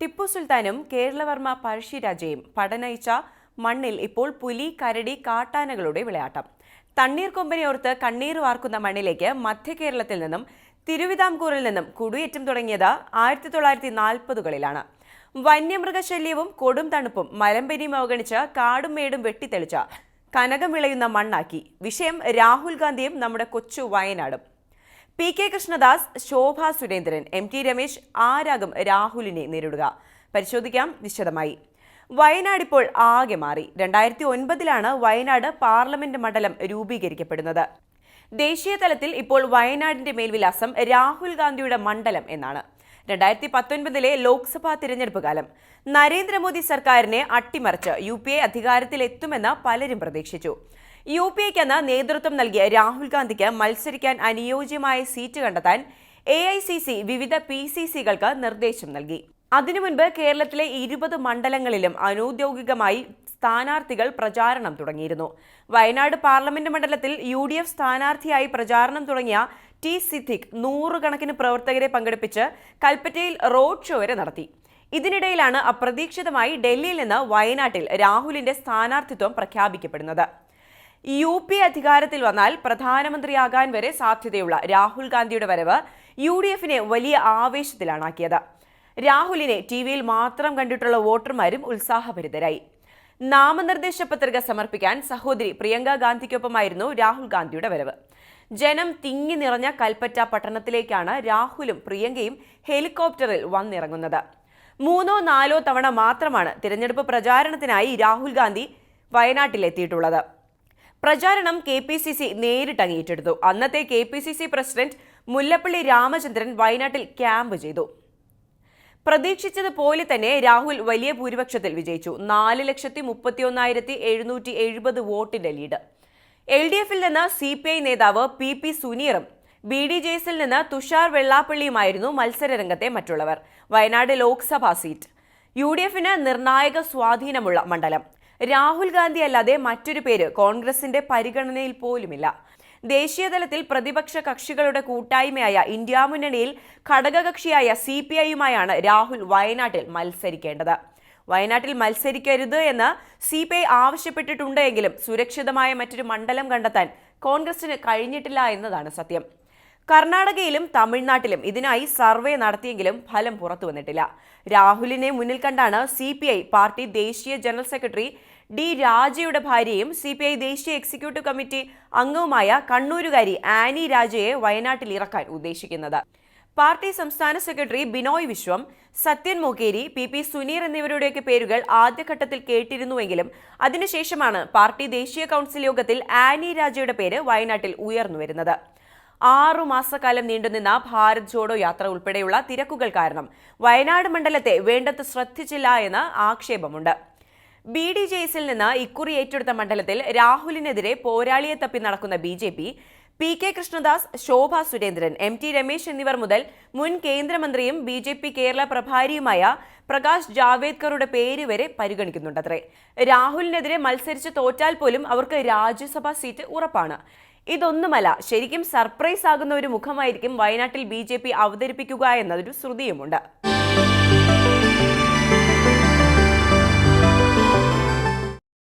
ടിപ്പു സുൽത്താനും കേരളവർമ്മ പഴശ്ശിരാജയും പടനയിച്ച മണ്ണിൽ ഇപ്പോൾ പുലി കരടി കാട്ടാനകളുടെ വിളയാട്ടം. തണ്ണീർ ഓർത്ത് കണ്ണീർ വാർക്കുന്ന മണ്ണിലേക്ക് മധ്യ കേരളത്തിൽ നിന്നും തിരുവിതാംകൂറിൽ നിന്നും കുടിയേറ്റം തുടങ്ങിയത് ആയിരത്തി തൊള്ളായിരത്തി നാൽപ്പതുകളിലാണ് വന്യമൃഗശല്യവും കൊടും തണുപ്പും മലമ്പനിയും അവഗണിച്ച് കാടും മേടും വെട്ടിത്തെളിച്ച കനകം വിളയുന്ന മണ്ണാക്കി. വിഷയം രാഹുൽ ഗാന്ധിയും നമ്മുടെ കൊച്ചു വയനാടും. P K Krishnadas Shobha Surendran M T Ramesh ആരാകും രാഹുലിനെ നേരിടുക? പരിശോധിക്കാം. വിശദമായി. വയനാട് ഇപ്പോൾ ആകെ മാറി. രണ്ടായിരത്തി ഒൻപതിലാണ് വയനാട് പാർലമെന്റ് മണ്ഡലം രൂപീകരിക്കപ്പെടുന്നത്. ദേശീയ തലത്തിൽ ഇപ്പോൾ വയനാടിന്റെ മേൽവിലാസം രാഹുൽ ഗാന്ധിയുടെ മണ്ഡലം എന്നാണ്. രണ്ടായിരത്തി പത്തൊൻപതിലെ ലോക്സഭാ തിരഞ്ഞെടുപ്പ് കാലം. നരേന്ദ്രമോദി സർക്കാരിനെ അട്ടിമറിച്ച് യു പി എ അധികാരത്തിലെത്തുമെന്ന് പലരും പ്രതീക്ഷിച്ചു. യു പി എക്ക് അന്ന് നേതൃത്വം നൽകിയ രാഹുൽ ഗാന്ധിക്ക് മത്സരിക്കാൻ അനുയോജ്യമായ സീറ്റ് കണ്ടെത്താൻ എ ഐ സി സി വിവിധ പി സി സികൾക്ക് നിർദ്ദേശം നൽകി. അതിനു മുൻപ് കേരളത്തിലെ ഇരുപത് മണ്ഡലങ്ങളിലും അനൌദ്യോഗികമായി സ്ഥാനാർത്ഥികൾ പ്രചാരണം തുടങ്ങിയിരുന്നു. വയനാട് പാർലമെന്റ് മണ്ഡലത്തിൽ യു ഡി എഫ് സ്ഥാനാർത്ഥിയായി പ്രചാരണം തുടങ്ങിയ ടി സിദ്ദിഖ് നൂറുകണക്കിന് പ്രവർത്തകരെ പങ്കെടുപ്പിച്ച് കൽപ്പറ്റയിൽ റോഡ് ഷോ വരെ നടത്തി. ഇതിനിടയിലാണ് അപ്രതീക്ഷിതമായി ഡൽഹിയിൽ നിന്ന് വയനാട്ടിൽ രാഹുലിന്റെ സ്ഥാനാർത്ഥിത്വം പ്രഖ്യാപിക്കപ്പെടുന്നത്. യു പി അധികാരത്തിൽ വന്നാൽ പ്രധാനമന്ത്രിയാകാൻ വരെ സാധ്യതയുള്ള രാഹുൽ ഗാന്ധിയുടെ വരവ് യു ഡി എഫിനെ വലിയ ആവേശത്തിലാണാക്കിയത്. രാഹുലിനെ ടി വിയിൽ മാത്രം കണ്ടിട്ടുള്ള വോട്ടർമാരും ഉത്സാഹഭരിതരായി. നാമനിർദ്ദേശ പത്രിക സമർപ്പിക്കാൻ സഹോദരി പ്രിയങ്ക ഗാന്ധിക്കൊപ്പമായിരുന്നു രാഹുൽ ഗാന്ധിയുടെ വരവ്. ജനം തിങ്ങി നിറഞ്ഞ കൽപ്പറ്റ പട്ടണത്തിലേക്കാണ് രാഹുലും പ്രിയങ്കയും ഹെലികോപ്റ്ററിൽ വന്നിറങ്ങുന്നത്. മൂന്നോ നാലോ തവണ മാത്രമാണ് തിരഞ്ഞെടുപ്പ് പ്രചാരണത്തിനായി രാഹുൽ ഗാന്ധി വയനാട്ടിലെത്തിയിട്ടുള്ളത്. പ്രചാരണം കെ പി സി സി നേരിട്ട് ഏറ്റെടുത്തു അന്നത്തെ K P C C president Mullappally Ramachandran വയനാട്ടിൽ ക്യാമ്പ് ചെയ്തു. പ്രതീക്ഷിച്ചതുപോലെ തന്നെ രാഹുൽ വലിയ ഭൂരിപക്ഷത്തിൽ വിജയിച്ചു. നാല് ലക്ഷത്തി മുപ്പത്തി ഒന്നായിരത്തി എഴുന്നൂറ്റി എഴുപത് വോട്ടിന്റെ ലീഡ്. എൽ ഡി എഫിൽ നിന്ന് സി പി ഐ നേതാവ് പി പി സുനീറും ബി ഡി ജെ എസിൽ നിന്ന് തുഷാർ വെള്ളാപ്പള്ളിയുമായിരുന്നു മത്സരരംഗത്തെ മറ്റുള്ളവർ. Wayanad Lok Sabha seat. U D എഫിന് നിർണായക സ്വാധീനമുള്ള മണ്ഡലം. രാഹുൽ ഗാന്ധി അല്ലാതെ മറ്റൊരു പേര് കോൺഗ്രസിന്റെ പരിഗണനയിൽ പോലുമില്ല. ദേശീയതലത്തിൽ പ്രതിപക്ഷ കക്ഷികളുടെ കൂട്ടായ്മയായ ഇന്ത്യ മുന്നണിയിൽ ഘടകകക്ഷിയായ സി പി ഐയുമായാണ് രാഹുൽ വയനാട്ടിൽ മത്സരിക്കേണ്ടത്. വയനാട്ടിൽ മത്സരിക്കരുത് എന്ന് സി പി ഐ ആവശ്യപ്പെട്ടിട്ടുണ്ടെങ്കിലും സുരക്ഷിതമായ മറ്റൊരു മണ്ഡലം കണ്ടെത്താൻ കോൺഗ്രസിന് കഴിഞ്ഞിട്ടില്ല എന്നതാണ് സത്യം. കർണാടകയിലും തമിഴ്നാട്ടിലും ഇതിനായി സർവേ നടത്തിയെങ്കിലും ഫലം പുറത്തു വന്നിട്ടില്ല രാഹുലിനെ മുന്നിൽ കണ്ടാണ് സി പാർട്ടി ദേശീയ ജനറൽ സെക്രട്ടറി ഡി രാജയുടെ ഭാര്യയും സി പി ഐ ദേശീയ എക്സിക്യൂട്ടീവ് കമ്മിറ്റി അംഗവുമായ കണ്ണൂരുകാരി ആനി രാജയെ വയനാട്ടിൽ ഇറക്കാൻ ഉദ്ദേശിക്കുന്നത്. പാർട്ടി സംസ്ഥാന secretary Binoy Viswam Sathyan Mokeri P P Suneer എന്നിവരുടെയൊക്കെ പേരുകൾ ആദ്യഘട്ടത്തിൽ കേട്ടിരുന്നുവെങ്കിലും അതിനുശേഷമാണ് പാർട്ടി ദേശീയ കൗൺസിൽ യോഗത്തിൽ ആനി രാജയുടെ പേര് വയനാട്ടിൽ ഉയർന്നുവരുന്നത്. ആറു മാസക്കാലം നീണ്ടുനിന്ന ഭാരത് ജോഡോ യാത്ര ഉൾപ്പെടെയുള്ള തിരക്കുകൾ കാരണം വയനാട് മണ്ഡലത്തെ വേണ്ടത്ര ശ്രദ്ധിച്ചില്ല എന്ന് ആക്ഷേപമുണ്ട്. ബി ഡി ജെ എസിൽ നിന്ന് ഇക്കുറി ഏറ്റെടുത്ത മണ്ഡലത്തിൽ രാഹുലിനെതിരെ പോരാളിയെ തപ്പി നടക്കുന്ന B J P P K Krishnadas Shobha Surendran M T Ramesh എന്നിവർ മുതൽ മുൻ കേന്ദ്രമന്ത്രിയും ബി ജെ പി കേരള പ്രഭാരിയുമായ പ്രകാശ് ജാവേദ്കറുടെ പേര് വരെ പരിഗണിക്കുന്നുണ്ടത്രേ. രാഹുലിനെതിരെ മത്സരിച്ച് തോറ്റാൽ പോലും അവർക്ക് രാജ്യസഭാ സീറ്റ് ഉറപ്പാണ്. ഇതൊന്നുമല്ല. ശരിക്കും സർപ്രൈസ് ആകുന്ന ഒരു മുഖമായിരിക്കും വയനാട്ടിൽ ബി അവതരിപ്പിക്കുക എന്നതൊരു ശ്രുതിയുമുണ്ട്.